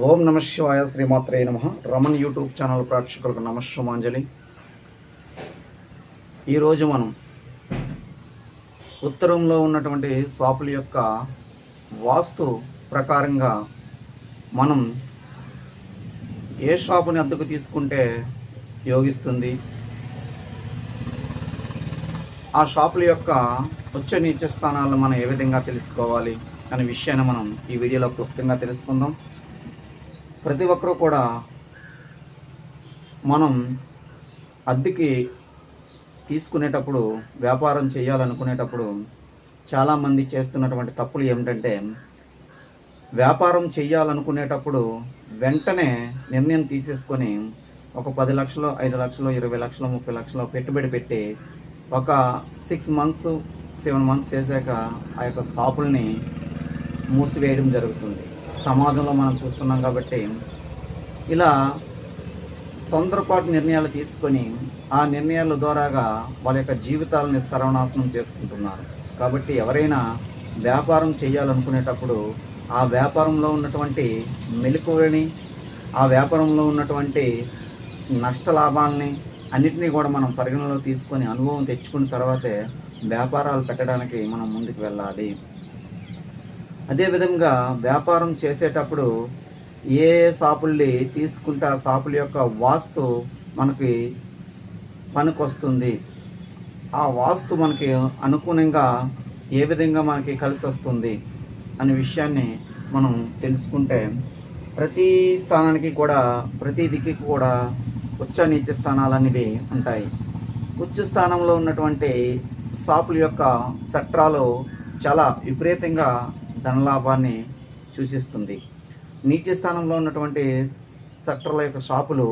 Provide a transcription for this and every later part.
ఓం నమ శివాయ శ్రీమాత్రే నమ. రమణ్ యూట్యూబ్ ఛానల్ ప్రేక్షకులకు నమస్సుమాంజలి. ఈరోజు మనం ఉత్తరంలో ఉన్నటువంటి షాపుల యొక్క వాస్తు ప్రకారంగా మనం ఏ షాపుని అద్దెకు తీసుకుంటే యోగిస్తుంది? ఆ షాపుల యొక్క ఉచ్చ నీచ స్థానాలను మనం ఏ విధంగా తెలుసుకోవాలి? అనే విషయాన్ని మనం ఈ వీడియోలో క్లుప్తంగా తెలుసుకుందాం. ప్రతి ఒక్కరూ కూడా మనం అద్దెకి తీసుకునేటప్పుడు వ్యాపారం చేయాలనుకునేటప్పుడు చాలామంది చేస్తున్నటువంటి తప్పులు ఏమిటంటే వ్యాపారం చేయాలనుకునేటప్పుడు వెంటనే నిర్ణయం తీసేసుకొని ఒక పది లక్షలు ఐదు లక్షలు ఇరవై లక్షలు ముప్పై లక్షలు పెట్టుబడి పెట్టి ఒక సిక్స్ మంత్స్ సెవెన్ మంత్స్ చేశాక ఆ యొక్క షాపుల్ని మూసివేయడం జరుగుతుంది. సమాజంలో మనం చూస్తున్నాం కాబట్టి ఇలా తొందరపాటు నిర్ణయాలు తీసుకొని ఆ నిర్ణయాల ద్వారాగా వాళ్ళ యొక్క జీవితాలని సర్వనాశనం చేసుకుంటున్నారు. కాబట్టి ఎవరైనా వ్యాపారం చేయాలనుకునేటప్పుడు ఆ వ్యాపారంలో ఉన్నటువంటి మెలకువని ఆ వ్యాపారంలో ఉన్నటువంటి నష్ట లాభాలని అన్నిటినీ కూడా మనం పరిగణలో తీసుకొని అనుభవం తెచ్చుకున్న తర్వాతే వ్యాపారాలు పెట్టడానికి మనం ముందుకు వెళ్ళాలి. అదేవిధంగా వ్యాపారం చేసేటప్పుడు ఏ షాపుల్ని తీసుకుంటే ఆ షాపుల యొక్క వాస్తు మనకి పనికొస్తుంది. ఆ వాస్తు మనకి అనుగుణంగా ఏ విధంగా మనకి కలిసి వస్తుంది అనే విషయాన్ని మనం తెలుసుకుంటే ప్రతి స్థానానికి కూడా ప్రతి దిక్కి కూడా ఉచ్చ నీచ స్థానాలు అనేవి ఉంటాయి. ఉచ్చ స్థానంలో ఉన్నటువంటి షాపుల యొక్క చట్రాలు చాలా విపరీతంగా ధనలాభాన్ని సూచిస్తుంది. నీచ స్థానంలో ఉన్నటువంటి సెక్టర్ల యొక్క షాపులు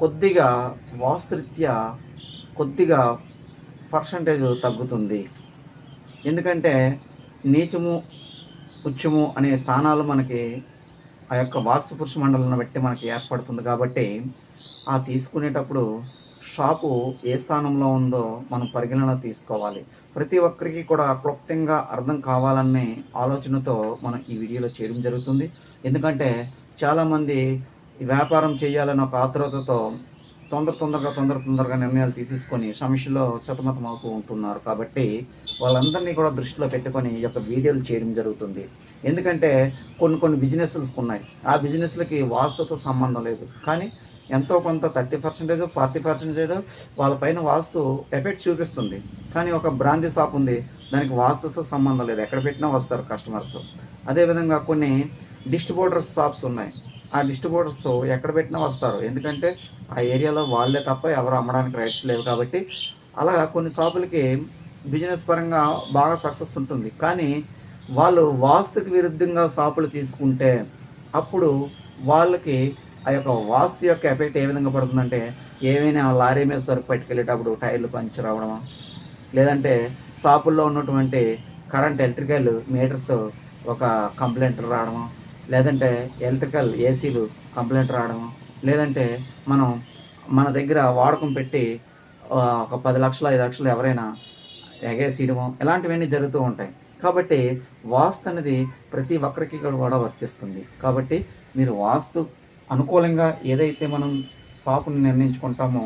కొద్దిగా వాస్తురీత్యా కొద్దిగా పర్సంటేజ్ తగ్గుతుంది. ఎందుకంటే నీచము ఉచ్చము అనే స్థానాలు మనకి ఆ యొక్క వాస్తు పురుష మండలను బట్టి మనకి ఏర్పడుతుంది కాబట్టి ఆ తీసుకునేటప్పుడు షాపు ఏ స్థానంలో ఉందో మనం పరిగణన తీసుకోవాలి. ప్రతి ఒక్కరికి కూడా క్లుప్తంగా అర్థం కావాలనే ఆలోచనతో మనం ఈ వీడియోలో చేయడం జరుగుతుంది. ఎందుకంటే చాలామంది వ్యాపారం చేయాలని ఒక ఆతురతతో తొందర తొందరగా తొందర తొందరగా నిర్ణయాలు తీసుకొని సమస్యలో సతమతం అవుతూ ఉంటున్నారు. కాబట్టి వాళ్ళందరినీ కూడా దృష్టిలో పెట్టుకొని ఈ యొక్క వీడియోలు చేయడం జరుగుతుంది. ఎందుకంటే కొన్ని కొన్ని బిజినెస్లు ఉన్నాయి. ఆ బిజినెస్లకి వాస్తుతో సంబంధం లేదు. కానీ ఎంతో కొంత థర్టీ పర్సెంటేజ్ ఫార్టీ పర్సెంటేజ్ వాళ్ళపైన వాస్తు ఎఫెక్ట్ చూపిస్తుంది. కానీ ఒక బ్రాంతి షాప్ ఉంది దానికి వాస్తుతో సంబంధం లేదు. ఎక్కడ పెట్టినా వస్తారు కస్టమర్స్. అదేవిధంగా కొన్ని డిస్ట్రిబ్యూటర్స్ షాప్స్ ఉన్నాయి. ఆ డిస్ట్రిబ్యూటర్స్ ఎక్కడ పెట్టినా వస్తారు. ఎందుకంటే ఆ ఏరియాలో వాళ్ళే తప్ప ఎవరు అమ్మడానికి రైట్స్ లేవు కాబట్టి అలా కొన్ని షాపులకి బిజినెస్ పరంగా బాగా సక్సెస్ ఉంటుంది. కానీ వాళ్ళు వాస్తుకి విరుద్ధంగా షాపులు తీసుకుంటే అప్పుడు వాళ్ళకి ఆ యొక్క వాస్తు యొక్క ఎఫెక్ట్ ఏ విధంగా పడుతుందంటే ఏమైనా లారీ మీద సరుకు పట్టుకెళ్ళేటప్పుడు టైర్లు పంచర్ అవ్వడం లేదంటే షాపుల్లో ఉన్నటువంటి కరెంట్ ఎలక్ట్రికల్ మీటర్స్ ఒక కంప్లైంట్ రావడము? లేదంటే ఎలక్ట్రికల్ ఏసీలు కంప్లైంట్ రావడము? లేదంటే మనం మన దగ్గర వాడకం పెట్టి ఒక పది లక్షలు ఐదు లక్షలు ఎవరైనా ఎగేసేయడము ఇలాంటివన్నీ జరుగుతూ ఉంటాయి. కాబట్టి వాస్తు అనేది ప్రతి ఒక్కరికి కూడా వర్తిస్తుంది. కాబట్టి మీరు వాస్తు అనుకూలంగా ఏదైతే మనం షాపుని నిర్ణయించుకుంటామో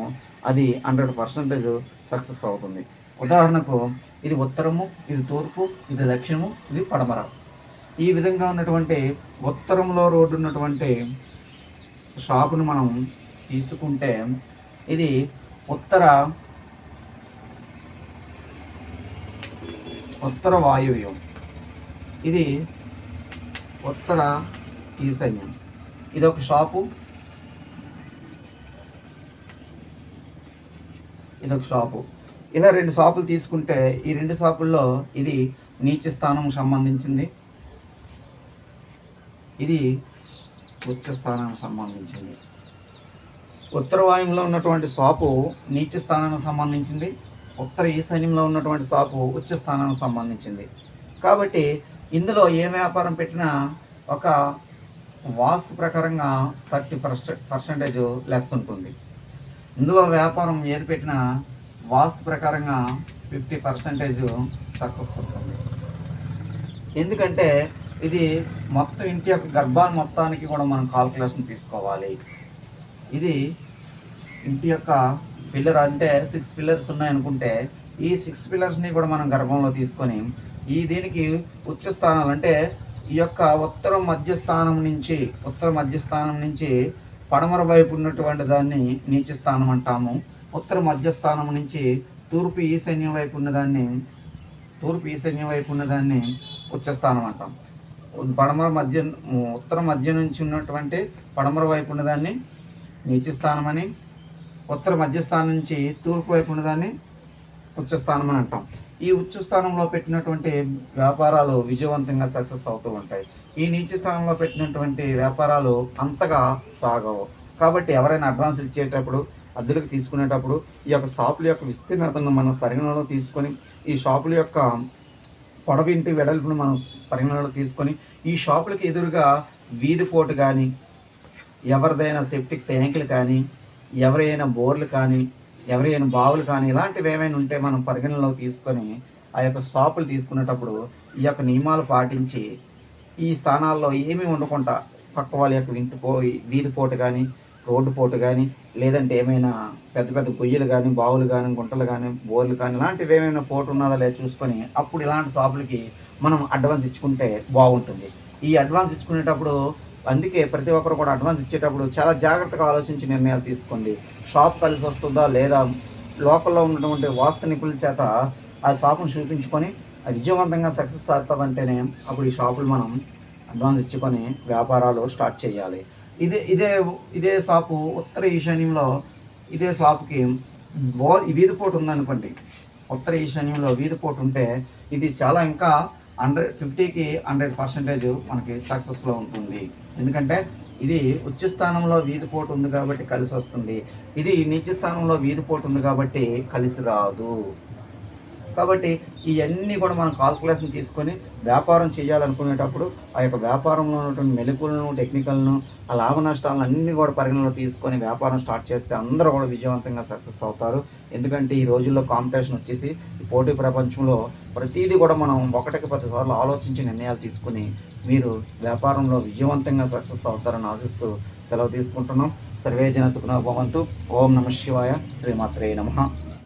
అది హండ్రెడ్ పర్సెంటేజ్ సక్సెస్ అవుతుంది. ఉదాహరణకు ఇది ఉత్తరము ఇది తూర్పు ఇది దక్షిణము ఇది పడమర. ఈ విధంగా ఉన్నటువంటి ఉత్తరంలో రోడ్డు ఉన్నటువంటి షాపును మనం తీసుకుంటే ఇది ఉత్తర ఉత్తర వాయువ్యం. ఇది ఉత్తర ఈశాన్యం. ఇదొక షాపు. ఇదొక షాపు. ఇలా రెండు షాపులు తీసుకుంటే ఈ రెండు షాపుల్లో ఇది నీచ స్థానం సంబంధించింది. ఇది ఉచ్చ స్థానానికి సంబంధించింది. ఉత్తర వాయువులో ఉన్నటువంటి షాపు నీచ స్థానానికి సంబంధించింది. ఉత్తర ఈశాన్యంలో ఉన్నటువంటి షాపు ఉచ్చ స్థానానికి సంబంధించింది. కాబట్టి ఇందులో ఏ వ్యాపారం పెట్టినా ఒక వాస్తు ప్రకారంగా థర్టీ పర్సెంట్ పర్సెంటేజ్ లెస్ ఉంటుంది. ఇందులో వ్యాపారం ఏది పెట్టినా వాస్తు ప్రకారంగా ఫిఫ్టీ పర్సెంటేజ్ సక్సెస్ ఉంటుంది. ఎందుకంటే ఇది మొత్తం ఇంటి యొక్క గర్భాన్ని మొత్తానికి కూడా మనం కాల్కులేషన్ తీసుకోవాలి. ఇది ఇంటి యొక్క పిల్లర్ అంటే సిక్స్ పిల్లర్స్ ఉన్నాయనుకుంటే ఈ సిక్స్ పిల్లర్స్ని కూడా మనం గర్భంలో తీసుకొని ఈ దీనికి ఉచ్చ స్థానాలు అంటే ఈ యొక్క ఉత్తర మధ్యస్థానం నుంచి ఉత్తర మధ్యస్థానం నుంచి పడమర వైపు ఉన్నటువంటి దాన్ని నీచ స్థానం అంటాము. ఉత్తర మధ్యస్థానం నుంచి తూర్పు ఈశాన్యం వైపు ఉన్నదాన్ని తూర్పు ఈశాన్యం వైపు ఉన్నదాన్ని ఉచ్చస్థానం అంటాం. పడమర మధ్య ఉత్తర మధ్య నుంచి ఉన్నటువంటి పడమర వైపు ఉన్నదాన్ని నీచ అని ఉత్తర మధ్యస్థానం నుంచి తూర్పు వైపు ఉన్నదాన్ని ఉచ్చస్థానం అని అంటాం. ఈ ఉచ్చ స్థానంలో పెట్టినటువంటి వ్యాపారాలు విజయవంతంగా సక్సెస్ అవుతూ ఉంటాయి. ఈ నీచ స్థానంలో పెట్టినటువంటి వ్యాపారాలు అంతగా సాగవు. కాబట్టి ఎవరైనా అడ్వాన్స్ ఇచ్చేటప్పుడు అద్దెలకు తీసుకునేటప్పుడు ఈ యొక్క షాపుల యొక్క విస్తీర్ణతను మనం పరిగణనలో తీసుకొని ఈ షాపుల యొక్క పొడవింటి వెడల్పును మనం పరిగణనలో తీసుకొని ఈ షాపులకి ఎదురుగా వీధి పోటు కానీ ఎవరిదైనా సెప్టిక్ ట్యాంకులు కానీ ఎవరైనా బోర్లు కానీ ఎవరైనా బావులు కానీ ఇలాంటివి ఏమైనా ఉంటే మనం పరిగణనలో తీసుకొని ఆ యొక్క షాపులు తీసుకునేటప్పుడు ఈ యొక్క నియమాలు పాటించి ఈ స్థానాల్లో ఏమీ ఉండకుండా పక్క వాళ్ళ యొక్క వింటి పోయి వీధి పోటు కానీ రోడ్డు పోటు కానీ లేదంటే ఏమైనా పెద్ద పెద్ద గొయ్యలు కానీ బావులు కానీ గుంటలు కానీ బోర్లు కానీ ఇలాంటివి ఏమైనా పోటు ఉన్నదా లేదా చూసుకొని అప్పుడు ఇలాంటి షాపులకి మనం అడ్వాన్స్ ఇచ్చుకుంటే బాగుంటుంది ఈ అడ్వాన్స్ ఇచ్చుకునేటప్పుడు అందుకే ప్రతి ఒక్కరు కూడా అడ్వాన్స్ ఇచ్చేటప్పుడు చాలా జాగ్రత్తగా ఆలోచించి నిర్ణయాలు తీసుకోండి. షాప్ కలిసి వస్తుందా లేదా? లోకల్లో ఉన్నటువంటి వాస్తు నిపుణుల చేత ఆ షాపును చూపించుకొని విజయవంతంగా సక్సెస్ అవుతుందంటేనే అప్పుడు ఈ షాపులు మనం అడ్వాన్స్ ఇచ్చుకొని వ్యాపారాలు స్టార్ట్ చేయాలి. ఇదే ఇదే ఇదే షాపు ఉత్తర ఈశాన్యంలో ఇదే షాపుకి బో వీధిపోటు ఉందనుకోండి. ఉత్తర ఈశాన్యంలో వీధిపోటు ఉంటే ఇది చాలా ఇంకా హండ్రెడ్ ఫిఫ్టీకి హండ్రెడ్ పర్సెంటేజ్ మనకి సక్సెస్లో ఉంటుంది. ఎందుకంటే ఇది ఉచ్చ స్థానంలో వీధిపోటు ఉంది కాబట్టి కలిసి వస్తుంది. ఇది నీచ స్థానంలో వీధిపోటు ఉంది కాబట్టి కలిసి రాదు. కాబట్టి ఇవన్నీ కూడా మనం కాల్కులేషన్ తీసుకొని వ్యాపారం చేయాలనుకునేటప్పుడు ఆ యొక్క వ్యాపారంలో ఉన్నటువంటి మెలకులను టెక్నికల్ను ఆ లాభ నష్టాలను అన్నీ కూడా పరిగణలో తీసుకొని వ్యాపారం స్టార్ట్ చేస్తే అందరూ కూడా విజయవంతంగా సక్సెస్ అవుతారు. ఎందుకంటే ఈ రోజుల్లో కాంపిటీషన్ వచ్చేసి పోటీ ప్రపంచంలో ప్రతిదీ కూడా మనం ఒకటికి పదిసార్లు ఆలోచించి నిర్ణయాలు తీసుకుని మీరు వ్యాపారంలో విజయవంతంగా సక్సెస్ అవుతారని ఆశిస్తూ సెలవు తీసుకుంటున్నాం. సర్వేజన జన ఓం నమ శివాయ. శ్రీమాత్రే నమః.